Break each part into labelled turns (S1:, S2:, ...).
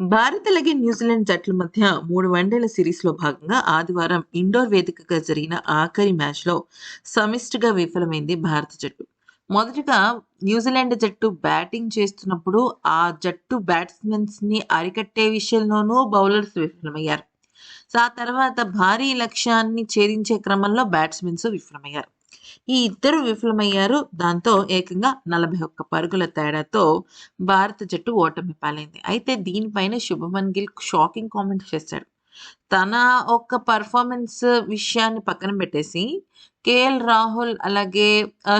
S1: భారత్ అలాగే న్యూజిలాండ్ జట్ల మధ్య మూడు వన్డేల సిరీస్లో భాగంగా ఆదివారం ఇండోర్ వేదికగా జరిగిన ఆఖరి మ్యాచ్లో సమిష్టిగా విఫలమైంది భారత జట్టు. మొదటగా న్యూజిలాండ్ జట్టు బ్యాటింగ్ చేస్తున్నప్పుడు ఆ జట్టు బ్యాట్స్మెన్స్ని అరికట్టే విషయంలోనూ బౌలర్స్ విఫలమయ్యారు. ఆ తర్వాత భారీ లక్ష్యాన్ని ఛేదించే క్రమంలో బ్యాట్స్మెన్స్ విఫలమయ్యారు. ఈ ఇద్దరు విఫలమయ్యారు. దాంతో ఏకంగా నలభై ఒక్క పరుగుల తేడాతో భారత జట్టు ఓటమి పాలైంది అయితే దీనిపైన శుభమన్ గిల్ షాకింగ్ కామెంట్ చేశాడు. తన ఒక్క పర్ఫార్మెన్స్ విషయాన్ని పక్కన పెట్టేసి కేఎల్ రాహుల్ అలాగే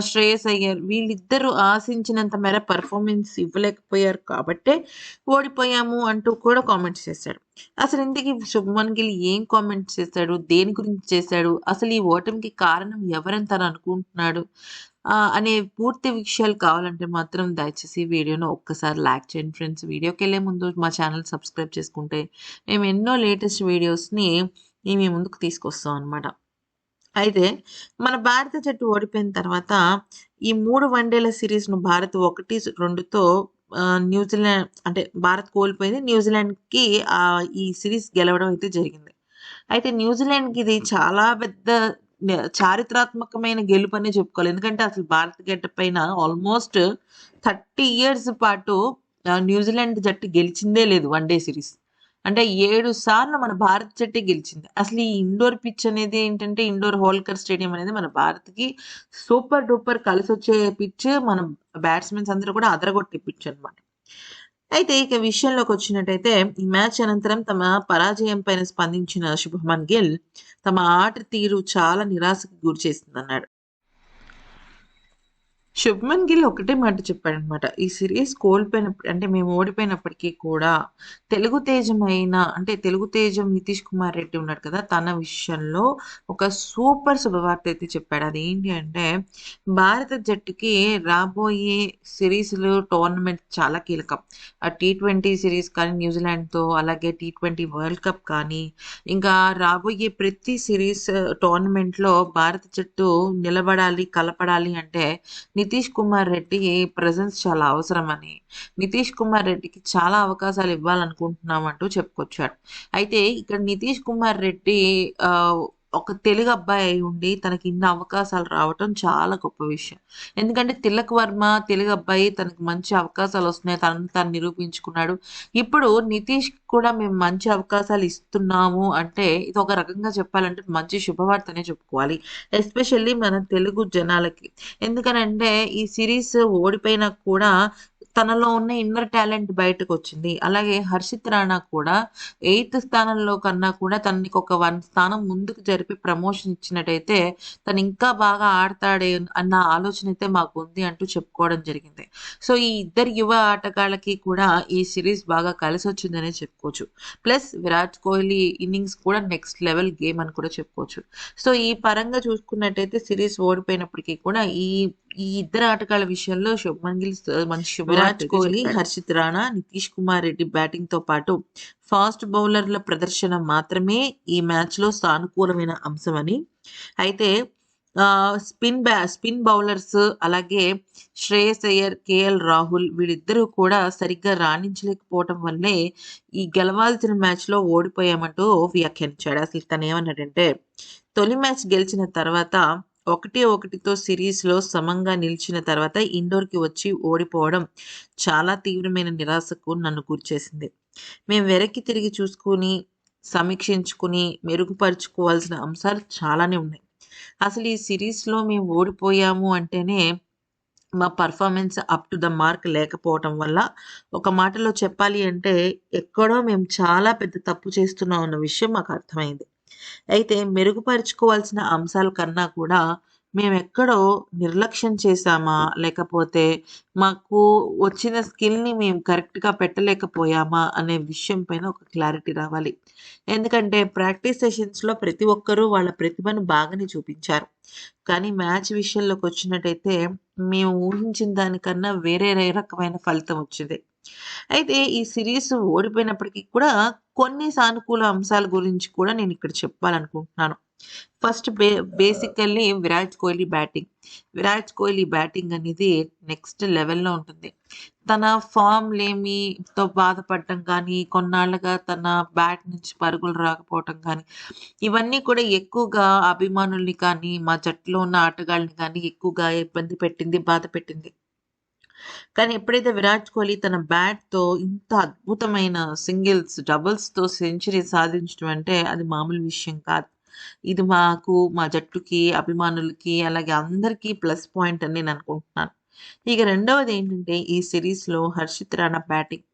S1: శ్రేయస్ అయ్యర్ వీళ్ళిద్దరూ ఆశించినంత మేర పర్ఫార్మెన్స్ ఇవ్వలేకపోయారు కాబట్టే ఓడిపోయాము అంటూ కూడా కామెంట్స్ చేశాడు. అసలు ఇంతకీ శుభమన్ గిల్ ఏం కామెంట్స్ చేశాడు? దేని గురించి చేశాడు? అసలు ఈ ఓటమికి కారణం ఎవరని తను అనుకుంటున్నాడు అనే పూర్తి విషయాలు కావాలంటే మాత్రం దయచేసి వీడియోను ఒక్కసారి లైక్ చేయండి ఫ్రెండ్స్. వీడియోకి వెళ్ళే ముందు మా ఛానల్ సబ్స్క్రైబ్ చేసుకుంటే మేము ఎన్నో లేటెస్ట్ వీడియోస్ని మీ ముందుకు తీసుకొస్తాం అనమాట అయితే మన భారత జట్టు ఓడిపోయిన తర్వాత ఈ మూడు వన్డేల సిరీస్ను భారత్ ఒకటి రెండుతో న్యూజిలాండ్ అంటే భారత్ కోల్పోయింది. న్యూజిలాండ్కి ఈ సిరీస్ గెలవడం అయితే జరిగింది. అయితే న్యూజిలాండ్కి ఇది చాలా పెద్ద చారిత్రాత్మకమైన గెలుపు అనే చెప్పుకోవాలి. ఎందుకంటే అసలు భారత గడ్డ పైన ఆల్మోస్ట్ థర్టీ ఇయర్స్ పాటు న్యూజిలాండ్ జట్టు గెలిచిందే లేదు వన్ డే సిరీస్. అంటే ఏడు సార్లు మన భారత జట్టే గెలిచింది. అసలు ఈ ఇండోర్ పిచ్ అనేది ఏంటంటే ఇండోర్ హోల్కర్ స్టేడియం అనేది మన భారత్కి సూపర్ డూపర్ కలిసి వచ్చే పిచ్ మన బ్యాట్స్మెన్స్ అందరూ కూడా అదరగొట్టే పిచ్ అనమాట అయితే ఇక విషయంలోకి వచ్చినట్టయితే ఈ మ్యాచ్ అనంతరం తమ పరాజయం పైన స్పందించిన శుభమన్ గిల్ తమ ఆట తీరు చాలా నిరాశకు గురి చేసిందన్నాడు. శుభ్మన్ గిల్ ఒకటే మాట చెప్పాడనమాట. ఈ సిరీస్ కోల్పోయినప్పుడు అంటే మేము ఓడిపోయినప్పటికీ కూడా తెలుగు తేజం అయిన అంటే తెలుగు తేజం నితీష్ కుమార్ రెడ్డి ఉన్నాడు కదా తన విషయంలో ఒక సూపర్ శుభవార్త అయితే చెప్పాడు. అది ఏంటి అంటే భారత జట్టుకి రాబోయే సిరీస్లు టోర్నమెంట్ చాలా కీలకం. ఆ టీ ట్వంటీ సిరీస్ కానీ న్యూజిలాండ్తో అలాగే టీ ట్వంటీ వరల్డ్ కప్ కానీ ఇంకా రాబోయే ప్రతి సిరీస్ టోర్నమెంట్లో భారత జట్టు నిలబడాలి కలపడాలి అంటే నితీష్ కుమార్ రెడ్డి ప్రజెన్స్ చాలా అవసరమని. నితీష్ కుమార్ రెడ్డికి చాలా అవకాశాలు ఇవ్వాలనుకుంటున్నామంటూ చెప్పుకొచ్చాడు. అయితే ఇక్కడ నితీష్ కుమార్ రెడ్డి ఆ, ఒక తెలుగు అబ్బాయి అయి ఉండి తనకి ఇన్ని అవకాశాలు రావటం చాలా గొప్ప విషయం. ఎందుకంటే తిలక్ వర్మ తెలుగు అబ్బాయి తనకి మంచి అవకాశాలు వస్తున్నాయి. తనను తను నిరూపించుకున్నాడు. ఇప్పుడు నితీష్ కూడా మేము మంచి అవకాశాలు ఇస్తున్నాము అంటే ఇది ఒక రకంగా చెప్పాలంటే మంచి శుభవార్తనే చెప్పుకోవాలి. ఎస్పెషల్లీ మన తెలుగు జనాలకి. ఎందుకనంటే ఈ సిరీస్ ఓడిపోయినా కూడా తనలో ఉన్న ఇన్నర్ టాలెంట్ బయటకు వచ్చింది అలాగే హర్షిత్ రాణా కూడా ఎయిత్ స్థానంలో కన్నా కూడా తనకి ఒక వన్ స్థానం ముందుకు జరిపి ప్రమోషన్ ఇచ్చినట్టయితే తను ఇంకా బాగా ఆడతాడే అన్న ఆలోచన అయితే మాకు ఉంది అంటూ చెప్పుకోవడం జరిగింది. సో ఈ ఇద్దరు యువ ఆటగాళ్ళకి కూడా ఈ సిరీస్ బాగా కలిసి వచ్చిందనే చెప్పుకోవచ్చు. ప్లస్ విరాట్ కోహ్లీ ఇన్నింగ్స్ కూడా నెక్స్ట్ లెవెల్ గేమ్ అని కూడా చెప్పుకోవచ్చు. సో ఈ పరంగా చూసుకున్నట్టయితే సిరీస్ ఓడిపోయినప్పటికీ కూడా ఈ ఈ ఇద్దరు ఆటగాళ్ళ విషయంలో శుభ్మన్ గిల్ మంచి విరాట్ కోహ్లీ హర్షిత్ రాణా నితీష్ కుమార్ రెడ్డి బ్యాటింగ్తో పాటు ఫాస్ట్ బౌలర్ల ప్రదర్శన మాత్రమే ఈ మ్యాచ్లో సానుకూలమైన అంశమని. అయితే స్పిన్ బ్యా స్పిన్ బౌలర్స్ అలాగే శ్రేయస్ అయ్యర్ కేఎల్ రాహుల్ వీళ్ళిద్దరూ కూడా సరిగ్గా రాణించలేకపోవటం వల్లే ఈ గెలవాల్సిన మ్యాచ్లో ఓడిపోయామంటూ వ్యాఖ్యానించాడు. అసలు తను ఏమన్నాడంటే తొలి మ్యాచ్ గెలిచిన తర్వాత ఒకటి ఒకటితో సిరీస్లో సమంగా నిలిచిన తర్వాత ఇండోర్కి వచ్చి ఓడిపోవడం చాలా తీవ్రమైన నిరాశకు నన్ను గురిచేసింది. మేము వెనక్కి తిరిగి చూసుకుని సమీక్షించుకుని మెరుగుపరుచుకోవాల్సిన అంశాలు చాలానే ఉన్నాయి. అసలు ఈ సిరీస్లో మేము ఓడిపోయాము అంటేనే మా performance up to the mark లేకపోవటం వల్ల ఒక మాటలో చెప్పాలి అంటే ఎక్కడో మేము చాలా పెద్ద తప్పు చేస్తున్నాం అన్న విషయం మాకు అర్థమైంది. అయితే మెరుగుపరుచుకోవాల్సిన అంశాల కన్నా కూడా మేము ఎక్కడో నిర్లక్ష్యం చేశామా? లేకపోతే మాకు వచ్చిన స్కిల్ని మేము కరెక్ట్గా పెట్టలేకపోయామా? అనే విషయం పైన ఒక క్లారిటీ రావాలి. ఎందుకంటే ప్రాక్టీస్ సెషన్స్లో ప్రతి ఒక్కరూ వాళ్ళ ప్రతిభను బాగానే చూపించారు. కానీ మ్యాచ్ విషయంలోకి వచ్చినట్టయితే మేము ఊహించిన దానికన్నా వేరే రకమైన ఫలితం వచ్చింది. అయితే ఈ సిరీస్ ఓడిపోయినప్పటికీ కూడా కొన్ని సానుకూల అంశాల గురించి కూడా నేను ఇక్కడ చెప్పాలనుకుంటున్నాను ఫస్ట్ బే basically Virat Kohli batting. Virat Kohli batting అనేది నెక్స్ట్ లెవెల్‌లో ఉంటుంది. తన ఫామ్ లేమితో బాధపడటం కానీ, కొన్నాళ్ళుగా తన బ్యాట్ నుంచి పరుగులు రాకపోవటం కానీ, ఇవన్నీ కూడా ఎక్కువగా అభిమానుల్ని కానీ, మా జట్టులో ఉన్న ఆటగాళ్ళని కానీ ఎక్కువగా ఇబ్బంది పెట్టింది, బాధ పెట్టింది. కానీ ఎప్పుడైతే విరాట్ కోహ్లీ తన బ్యాట్‌తో ఇంత అద్భుతమైన సింగిల్స్, డబుల్స్‌తో సెంచరీ సాధించడం అంటే అది మామూలు విషయం కాదు. ఇది మాకు, మా జట్టుకి, అభిమానులకి అలాగే అందరికీ ప్లస్ పాయింట్ అని నేను అనుకుంటున్నాను. ఇక రెండవది ఏంటంటే ఈ సిరీస్‌లో హర్షిత్ రాణా బ్యాటింగ్.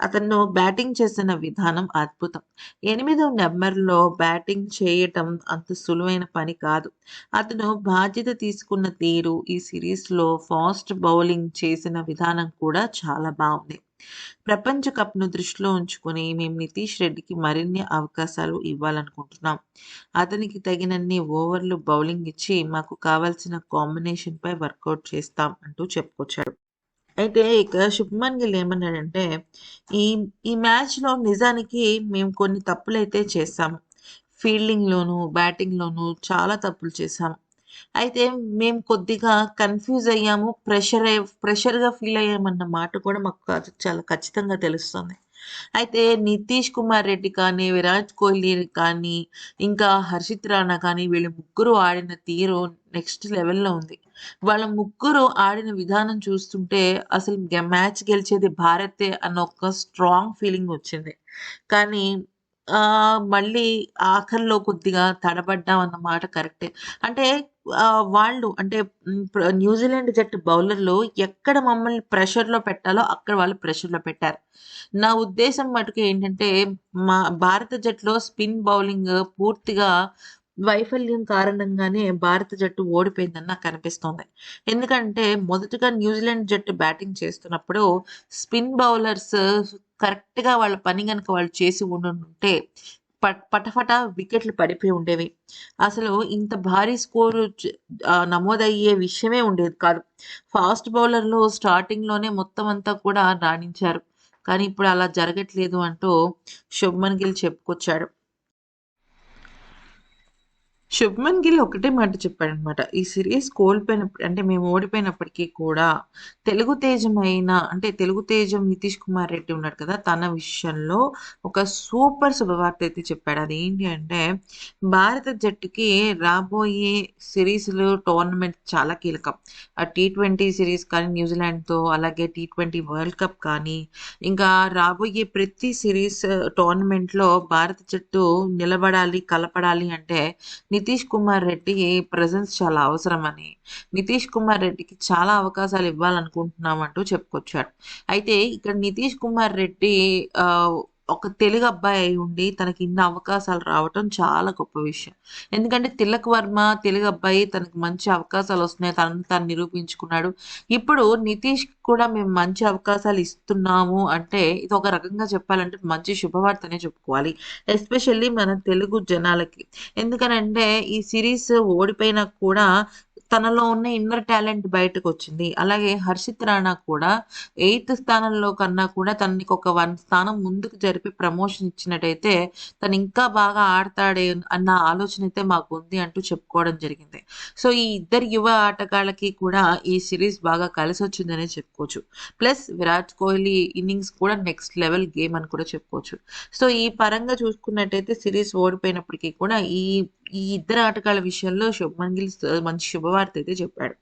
S1: అతను బ్యాటింగ్ చేసిన విధానం అద్భుతం. ఎనిమిదో నెంబర్‌లో బ్యాటింగ్ చేయటం అంత సులువైన పని కాదు. అతను బాధ్యత తీసుకున్న తీరు, ఈ సిరీస్‌లో ఫాస్ట్ బౌలింగ్ చేసిన విధానం కూడా చాలా బాగుంది ప్రపంచ కప్‌ను దృష్టిలో ఉంచుకొని మేము నితీష్ రెడ్డికి మరిన్ని అవకాశాలు ఇవ్వాలనుకుంటున్నాం. అతనికి తగినన్ని ఓవర్లు బౌలింగ్ ఇచ్చి మాకు కావాల్సిన కాంబినేషన్‌పై వర్కౌట్ చేస్తాం అంటూ చెప్పుకొచ్చాడు. అయితే ఇక శుభ్మన్ గిల్ ఏమన్నాడంటే, ఈ ఈ మ్యాచ్‌లో నిజానికి మేము కొన్ని తప్పులైతే చేశాము. ఫీల్డింగ్‌లోనూ, బ్యాటింగ్‌లోనూ చాలా తప్పులు చేశాము. అయితే మేము కొద్దిగా కన్‌ఫ్యూజ్ అయ్యాము. ప్రెషర్ ప్రెషర్‌గా ఫీల్ అయ్యామన్న మాట కూడా మాకు చాలా ఖచ్చితంగా తెలుస్తుంది. అయితే నితీష్ కుమార్ రెడ్డి కానీ, విరాట్ కోహ్లీ కానీ, ఇంకా హర్షిత్ రాణా కానీ వీళ్ళు ముగ్గురు ఆడిన తీరు నెక్స్ట్ లెవెల్‌లో ఉంది. వాళ్ళ ముగ్గురు ఆడిన విధానం చూస్తుంటే అసలు మ్యాచ్ గెలిచేది భారతే అన్న ఒక స్ట్రాంగ్ ఫీలింగ్ వచ్చింది. కానీ మళ్ళీ ఆఖరిలో కొద్దిగా తడబడ్డాం అన్న మాట కరెక్టే. అంటే వాళ్ళు అంటే న్యూజిలాండ్ జట్టు బౌలర్‌లు ఎక్కడ మమ్మల్ని ప్రెషర్‌లో పెట్టాలో అక్కడ వాళ్ళు ప్రెషర్‌లో పెట్టారు. నా ఉద్దేశం మటుకు ఏంటంటే, మా భారత జట్టులో స్పిన్ బౌలింగ్ పూర్తిగా వైఫల్యం కారణంగానే భారత జట్టు ఓడిపోయిందని నాకు అనిపిస్తోంది. ఎందుకంటే మొదటగా న్యూజిలాండ్ జట్టు బ్యాటింగ్ చేస్తున్నప్పుడు స్పిన్ బౌలర్స్ కరెక్ట్‌గా వాళ్ళ పని కనుక వాళ్ళు చేసి ఉండుంటే పట్ పటపట వికెట్లు పడిపోయి ఉండేవి. అసలు ఇంత భారీ స్కోరు నమోదయ్యే విషయమే ఉండేది కాదు. ఫాస్ట్ బౌలర్‌లు స్టార్టింగ్‌లోనే మొత్తం అంతా కూడా రాణించారు. కానీ ఇప్పుడు అలా జరగట్లేదు అంటూ శుభ్మన్ గిల్ చెప్పుకొచ్చాడు. శుభ్మన్ గిల్ ఒకటే మాట చెప్పాడనమాట. ఈ సిరీస్ కోల్పోయినప్పుడు అంటే మేము ఓడిపోయినప్పటికీ కూడా తెలుగు తేజం అయిన అంటే తెలుగు తేజం నితీష్ కుమార్ రెడ్డి ఉన్నాడు కదా! తన విషయంలో ఒక సూపర్ శుభవార్త అయితే చెప్పాడు. అది ఏంటి అంటే భారత జట్టుకి రాబోయే సిరీస్‌లు టోర్నమెంట్ చాలా కీలకం. ఆ టీ20 సిరీస్ కానీ న్యూజిలాండ్‌తో అలాగే టీ20 వరల్డ్ కప్ కానీ ఇంకా రాబోయే ప్రతి సిరీస్ టోర్నమెంట్‌లో భారత జట్టు నిలబడాలి, కలపడాలి అంటే నితీష్ కుమార్ రెడ్డి ప్రజెన్స్ చాలా అవసరమని, నితీష్ కుమార్ రెడ్డికి చాలా అవకాశాలు ఇవ్వాలనుకుంటున్నాం అంటూ చెప్పుకొచ్చాడు. అయితే ఇక్కడ నితీష్ కుమార్ రెడ్డి ఒక తెలుగు అబ్బాయి అయి ఉండి తనకి ఇన్ని అవకాశాలు రావటం చాలా గొప్ప విషయం. ఎందుకంటే తిలక్ వర్మ తెలుగు అబ్బాయి తనకి మంచి అవకాశాలు వస్తున్నాయి. తనని తను నిరూపించుకున్నాడు. ఇప్పుడు నితీష్ కూడా మేము మంచి అవకాశాలు ఇస్తున్నాము అంటే ఇది ఒక రకంగా చెప్పాలంటే మంచి శుభవార్తనే చెప్పుకోవాలి. ఎస్పెషల్లీ మన తెలుగు జనాలకి. ఎందుకనంటే ఈ సిరీస్ ఓడిపోయినా కూడా తనలో ఉన్న ఇన్నర్ టాలెంట్ బయటకు వచ్చింది అలాగే హర్షిత్ రాణా కూడా ఎయిత్ స్థానంలో కన్నా కూడా తనకి ఒక వన్ స్థానం ముందుకు జరిపి ప్రమోషన్ ఇచ్చినట్టయితే తను ఇంకా బాగా ఆడతాడే అన్న ఆలోచన అయితే మాకుంది అంటూ చెప్పుకోవడం జరిగింది. సో ఈ ఇద్దరు యువ ఆటగాళ్ళకి కూడా ఈ సిరీస్ బాగా కలిసి వచ్చిందనే చెప్పుకోవచ్చు. ప్లస్ విరాట్ కోహ్లీ ఇన్నింగ్స్ కూడా నెక్స్ట్ లెవెల్ గేమ్ అని కూడా చెప్పుకోవచ్చు. సో ఈ పరంగా చూసుకున్నట్టయితే సిరీస్ ఓడిపోయినప్పటికీ కూడా ఈ ఈ ఇద్దరు ఆటగాళ్ళ విషయంలో శుభమన్ గిల్ మంచి శుభవార్త అయితే చెప్పాడు.